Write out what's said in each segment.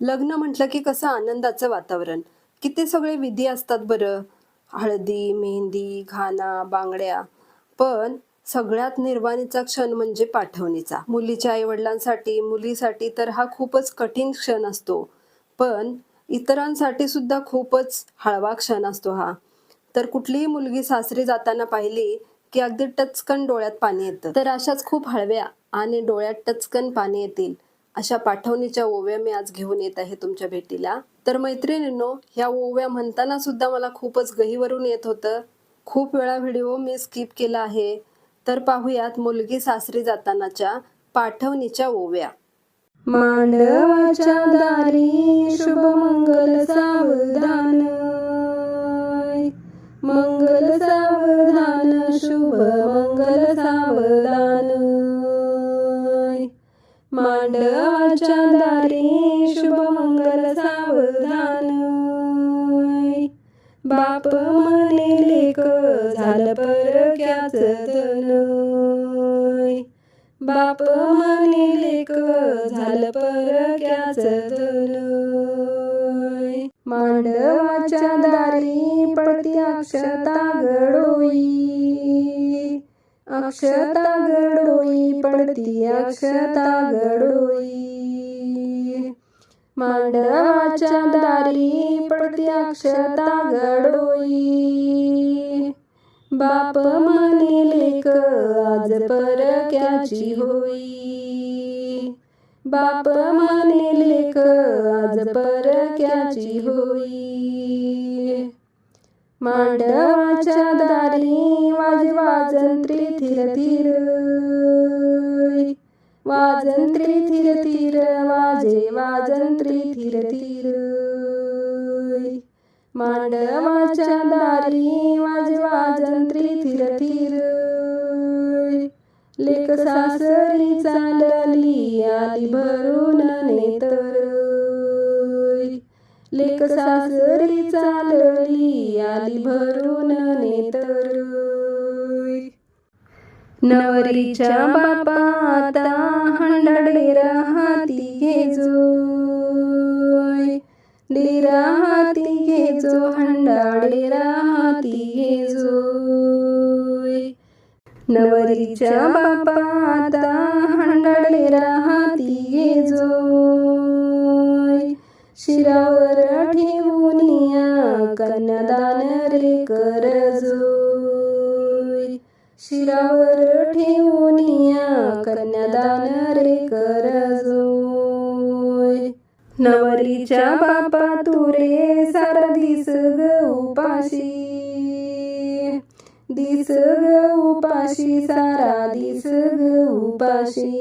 लग्न म्हटलं की कसं आनंदाचं वातावरण. किती सगळे विधी असतात बरं. हळदी मेहंदी घाना बांगड्या. पण सगळ्यात निर्वाणीचा क्षण म्हणजे पाठवणीचा. मुलीच्या आईवडिलांसाठी मुलीसाठी तर हा खूपच कठीण क्षण असतो. पण इतरांसाठी सुद्धा खूपच हळवा क्षण असतो हा. तर कुठलीही मुलगी सासरी जाताना पाहिली की अगदी टचकन डोळ्यात पाणी येतं. तर अशाच खूप हळव्या आणि डोळ्यात टचकन पाणी येतील. अशा पाठवणीच्या ओव्या मी आज घेऊन येत आहे तुमच्या भेटीला. तर मैत्रिणींनो ह्या ओव्या म्हणताना सुद्धा मला खूपच गहीवरून येत होतं. खूप वेळा व्हिडिओ मी स्किप केला आहे. तर पाहूयात मुलगी सासरी जातानाच्या पाठवणीच्या ओव्या. मांडवाच्या दारी शुभ मंगल सावधान. मंगल सावधान शुभ धन मांडवाच्या दारी पडती अक्षता गडोई। अक्षता गडोई पडती अक्षता गडोई। मांडवाच्या दारी पडती अक्षता गडोई। बाप म्हणे लेक आज परक्याची होई। बाप म्हणे लेक आज परक्याची होई. मांडवाच्या दारी वाज वाजंत्री थिर थिर वाजंत्री थिर थिर वाजे वाजंत्री थिर थिर मांडवाच्या दारी लेख सासरी चालली आली भरून नेतर लेख सासरी चालली आली भरून नेतर नवरीच्या बापा आता हंडडे राहती घेजोय डेरा हाती घेजो हंडाडे राहती घेजो नवरीच्या बापा आता हंडाडेरा हाती घेजोय शिरावर ठेवून या कन्यादान रे करजोय शिरावर ठेवून या कन्यादान रे करजोय नवरीच्या बापा तुरे सारा दिस ग उपाशी दिस ग उपाशी सारा दिस ग उपाशी.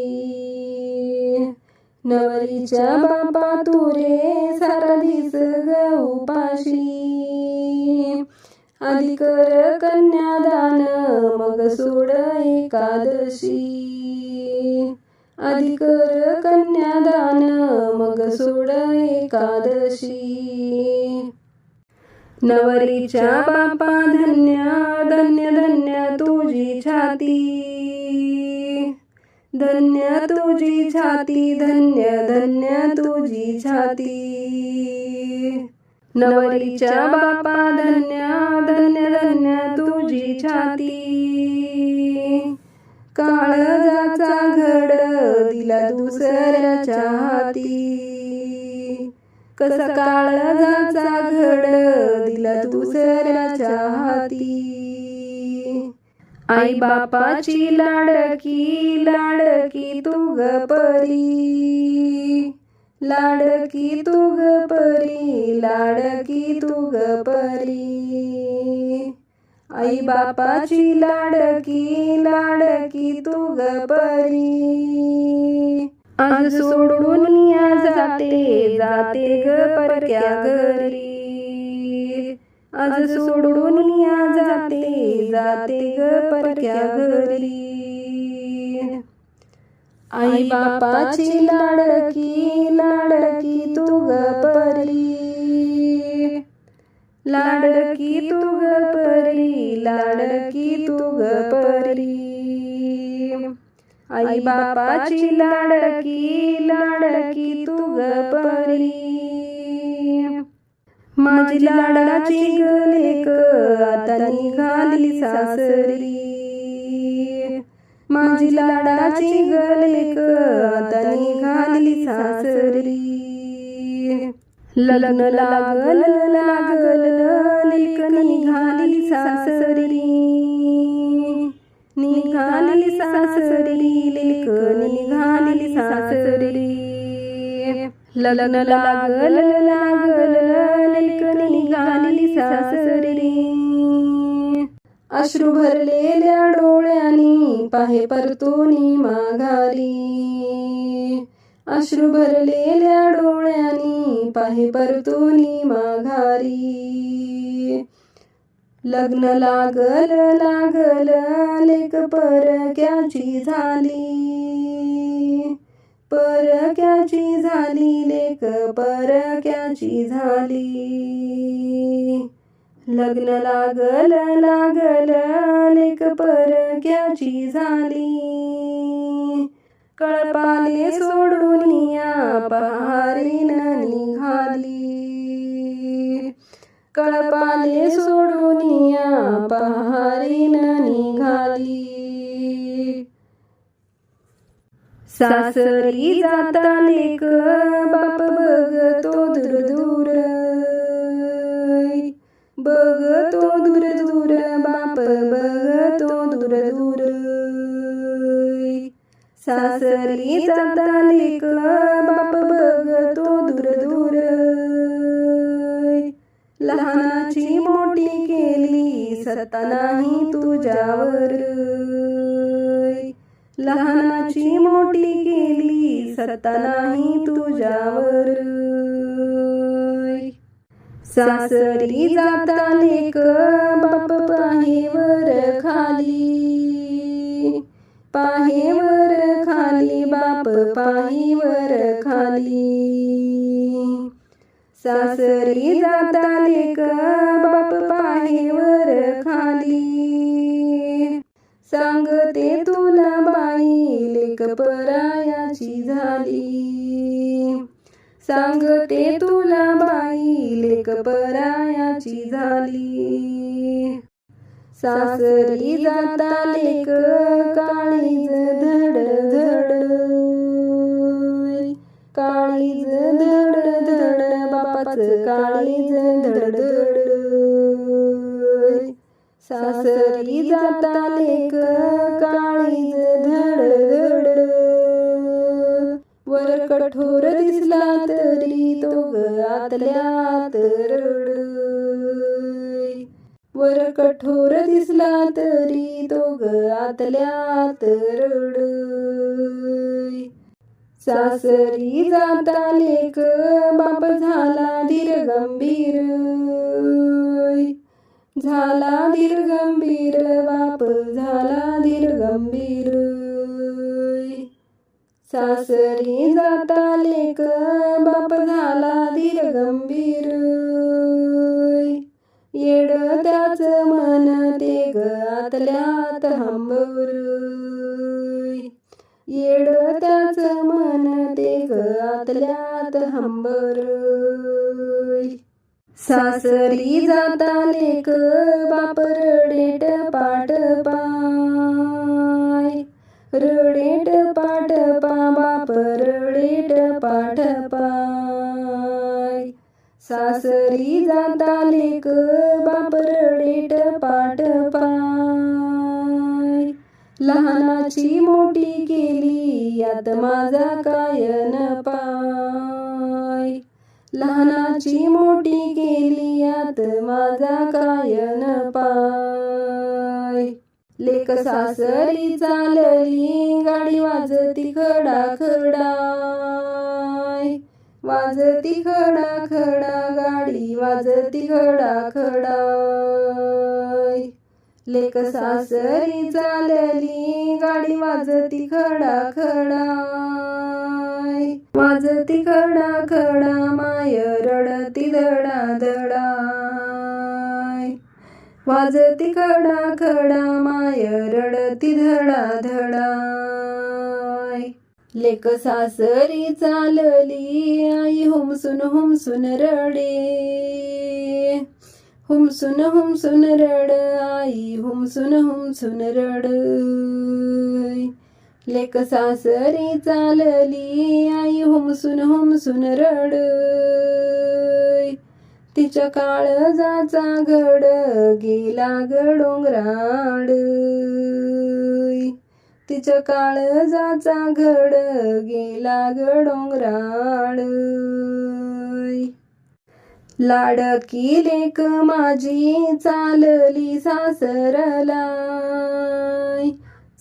नवरीच्या बापा तुरे सारा दिस ग उपाशी. आधी कर कन्यादान मग सोड एकादशी. आधी कर कन्यादान मग सोड एकादशी. नवरीच्या बापा धन्य धन्य धन्य तुझी छाती. धन्य तुझी छाती धन्य धन्य तुझी छाती. नवरीच्या बापा धन्य धन्य धन्य तुझी छाती. काळजाचा घड दिला दुसऱ्याच्या हाती. कसा काळजाचा घड दिला दुसऱ्याच्या हाती? आई बापाची लाडकी लाडकी तू ग परी. लाडकी तू ग परी लाडकी तू ग परी. आई बापाची लाडकी लाडकी तू ग परी. आज सोडून या जाते जाते ग परक्या घरी. आज सोडून या जाते जाते ग परक्या घरी. आई बापाची लाडकी लाडकी तू ग परी. लाडकी तू ग परी लाडकी तू ग परी. आई बापाची लाडकी लाडकी तू ग परी. माझी लाडाची गलेक आता निघाली सासरी. माझी लाडाची गलेक आता निघाली सासरी. लग्न लागल लागल लेक निघाली सासरी. निघाली सासरी लेक निघाली सासरी. लग्न लागल लागल लेक निघाली सासरी. अश्रू भरलेल्या डोळ्यांनी पाहे परतोनी माघारी. अश्रू भरलेल्या डोळ्यांनी पाहे परतोनी माघारी. लग्न लागल लागल लेक परक्याची झाली. परक्याची झाली लेक परक्याची झाली. लग्न लागल लागल लेक परक्याची झाली. कळपाले सोडून या पहारीन निघाली. कळपाले सोडून या पहारीन निघाली. सासरी जाता लेक बाप बघतो दूर दूर. बघतो दूर दूर बाप बघतो दूर दूर. सासरी जाता लेक लहानाची केली सत्ता नाही तुझ्यावर. लहानाची मोठी केली सत्ता नाही तुझ्यावर. सासरी जाता लेक बाप पाहेवर खाली. पाहेवर खाली बाप पाहेवर खाली. सासरी जाता लेक बाप पाहेवर खाली. सांगते तुला बाई लेक परायाची झाली. सांगते तुला बाई लेक परायाची झाली. सासरी जाता लेक काळीज धड धड काळीज धड धड बापाच काळीज धड धड सासरी जाता लेक काळीज धड धड वर कठोर दिसला तरी तो ग आतल्यात रड. वर कठोर दिसला तरी तो ग आतल्यात रड. सासरी जाता लेक बाप झाला धीर गंभीर झाला धीर गंभीर बाप झाला धीर गंभीर सासरी जाता लेक बाप झाला धीर गंभीर येड त्याच मन ते ग आतल्यात हंबर. येड त्याच मन ते ग आतल्यात हंबर. सासरी जाता लेक बाप रडेट पाट पाय. रडेट पाट पा बाप रडेट पाठ पाय. सासरी जाता लेक बाप रडेट पाट पाय. लहानाची मोठी केली यात माझा कायन पाय लहानाची मोठी केली यात माझा कायन पाय लेक सासरी चालली गाडी वाजती खडा खडाय वाजती खडा खडा गाडी वाजती खडा खडाय लेक सासरी चालली गाडी वाजती खडा खडा वाजती खडा खडा माय रडती धडा धडा वाजती खडा खडा माय रडती धडा धडा लेक सासरी चालली आई हुमसून हुमसून रडे. हुमसून हुमसून रड आई हुमसून हुमसून रड. लेक सासरी चालली आई हुमसून हुमसून रड. तिच्या काळजाचा घड गेला गडोंगराड डोंगराड. तिच्या काळजाचा घड गेला गडोंगराड लाडकी लेक माझी चालली सासरला.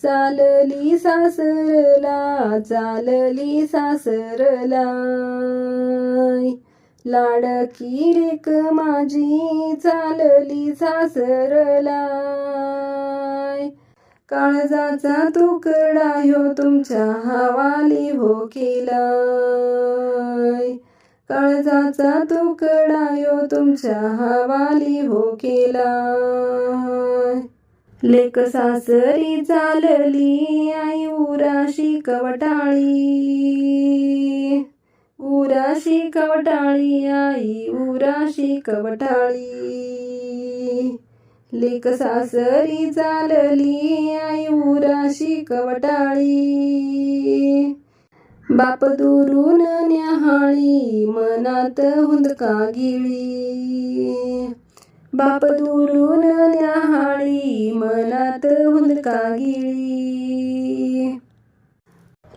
चालली सासरला चालली सासरला. लाडकी लेक माझी चालली सासरला. काळजाचा तुकडा ह्यो तुमच्या हवाली हो केला काळजाचा तुकडा यो तुमच्या हवाली हो केला. लेक सासरी चालली आई उराशी कवटाळी. उराशी कवटाळी आई उराशी कवटाळी. लेक सासरी चालली आई उराशी कवटाळी. बाप दुरून न्याहाळी मनात हुंदका गिळी बाप दुरून न्याहाळी मनात हुंदका गिळी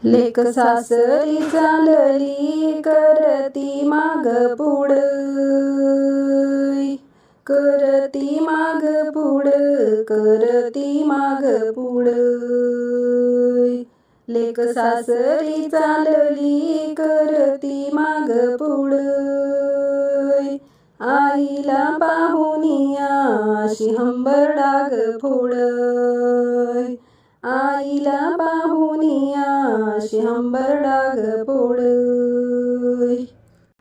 लेख सासरी चालली करती माग पुढ. करती माग पुढ करती माग पुढ. लेक सासरी चालली करती माग पुढ. आईला पाहुनिया अशी हंबरडाग फोड आईला पाहुनिया अशी हंबरडाग फोड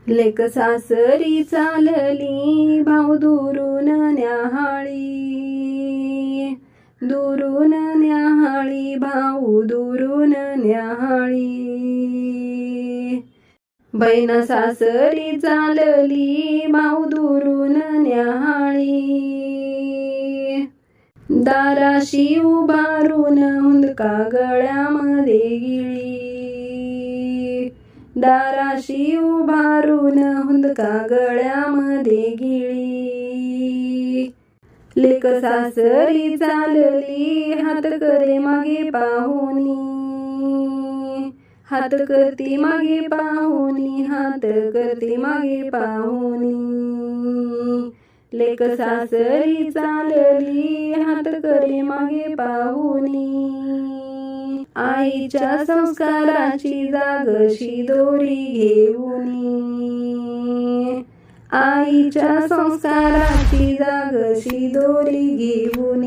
लेक सासरी चालली भाऊ दुरून न्याहाळी दुरून न्याहाळी भाऊ दुरून न्याहाळी. बैन सासरी चालली भाऊ दुरून न्याहाळी. दाराशी उभारून हुंदका गळ्यामध्ये गिळी. दाराशी उभारून हुंदका गळ्यामध्ये गिळी. लेक सासरी चालली हात करे मागे पाहुनी. हात करती मागे पाहुनी हात करती मागे पाहुनी. लेक सासरी चालली हात करे मागे पाहुनी. आईच्या संस्काराची जागशी दोरी घेऊनी. आईच्या संस्काराची जागशी दोरी घेऊन